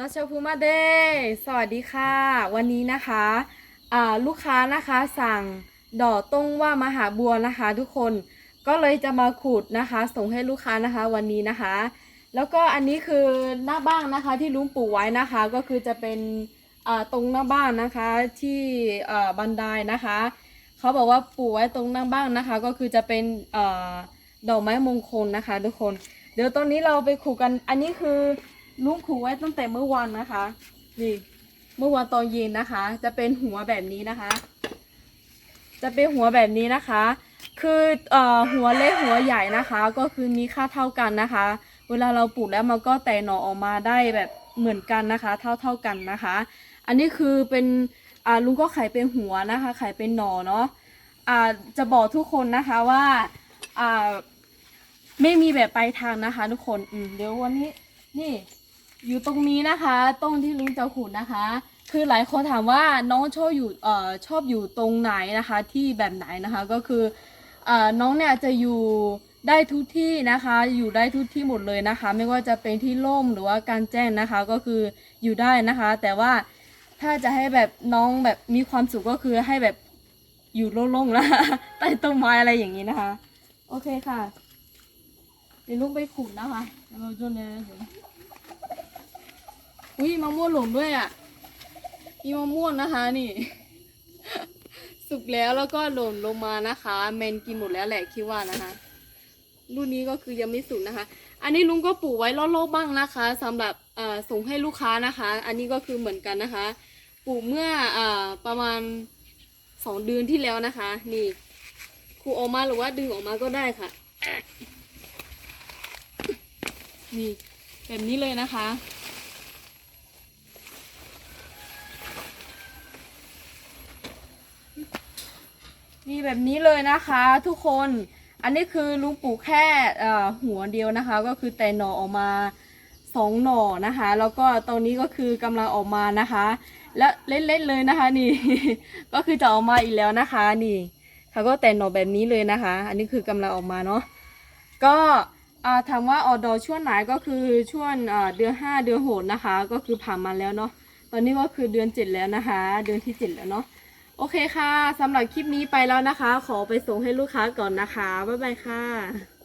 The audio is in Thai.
ดัชพูมาเดสวัสดีค่ะ วันนี้นะคะลูกค้านะคะสั่งดอกต้งว่ามหาบัวนะคะ ทุกคนก็เลยจะมาขูดนะคะ ส่งให้ลูกค้านะคะวันนี้นะคะ แล้วก็อันนี้คือหน้าบ้านนะคะที่ลุงปลูกไว้นะคะ ก็คือจะเป็นตรงหน้าบ้านนะคะที่บันไดนะคะเขาบอกว่าปลูกไว้ตรงหน้าบ้านนะคะ ก็คือจะเป็นอดอกไม้มงคลนะคะ ทุกคน เดี๋ยวตอนนี้เราไปขูดกันอันนี้คือ ลุงขูดไว้ตั้งแต่เมื่อวานนะคะ นี่ เมื่อวานตอนเย็นนะคะ จะเป็นหัวแบบนี้นะคะ จะเป็นหัวแบบนี้นะคะ คือเอ่อหัวเล็กหัวใหญ่นะคะ ก็คือมีค่าเท่ากันนะคะ เวลาเราปลูกแล้วมันก็แตกหน่อออกมาได้แบบเหมือนกันนะคะ เท่าเท่ากันนะคะ อันนี้คือเป็นอ่าลุงก็ไขเป็นหัวนะคะไขเป็นหน่อเนาะอ่าจะบอกทุกคนนะคะว่าอ่าไม่มีแบบปลายทางนะคะ ทุกคน อืมเดี๋ยววันนี้ นี่ อยู่ตรงนี้นะคะตรงที่ลุงจะขุดนะคะ คือหลายคนถามว่าน้องชอบอยู่เอ่อชอบอยู่ตรงไหนนะคะ ที่แบบไหนนะคะก็คือเอ่อน้องเนี่ยจะอยู่ได้ทุกที่นะคะ อยู่ได้ทุกที่หมดเลยนะคะ ไม่ว่าจะเป็นที่ร่มหรือว่าการแจ้งนะคะก็คืออยู่ได้นะคะ แต่ว่าถ้าจะให้แบบน้องแบบมีความสุขก็คือให้แบบอยู่โล่งๆนะใต้ต้นไม้อะไรอย่างนี้นะคะ โอเคค่ะ เดี๋ยวลุงไปขุดนะคะเราจะเนี่ยเดี๋ย อุ้ยมะม่วงหล่นด้วยอะมีมะม่วงนะคะนี่ สุกแล้วแล้วก็หล่นลงมานะคะแมนกินหมดแล้วแหละคิดว่านะคะ รุ่นนี้ก็คือยังไม่สุกนะคะ อันนี้ลุงก็ปลูกไว้รอบๆบ้างนะคะสำหรับส่งให้ลูกค้านะคะ อันนี้ก็คือเหมือนกันนะคะ ปลูกเมื่อเอ่อประมาณสองเดือนที่แล้วนะคะ นี่ขูออกมาหรือว่าดึงออกมาก็ได้ค่ะ นี่แบบนี้เลยนะคะ มีแบบนี้เลยนะคะทุกคนอันนี้คือลุงปลูกแค่หัวเดียวนะคะ ก็คือแต่หน่อออกมาสองหน่อนะคะ แล้วก็ตอนนี้ก็คือกำลังออกมานะคะ และเล่นๆเลยนะคะนี่ ก็คือจะออกมาอีกแล้วนะคะนี่เขาก็แต่หน่อแบบนี้เลยนะคะ อันนี้คือกำลังออกมาเนาะก็ถามว่าออดอช่วงไหนก็คือช่วงเดือนห้าเดือนหกนะคะ ก็คือผ่านมาแล้วเนาะตอนนี้ก็คือเดือนเจ็ดแล้วนะคะ เดือนที่เจ็ดแล้วเนาะ โอเคค่ะสำหรับคลิปนี้ไปแล้วนะคะ ขอไปส่งให้ลูกค้าก่อนนะคะ บ๊ายบายค่ะ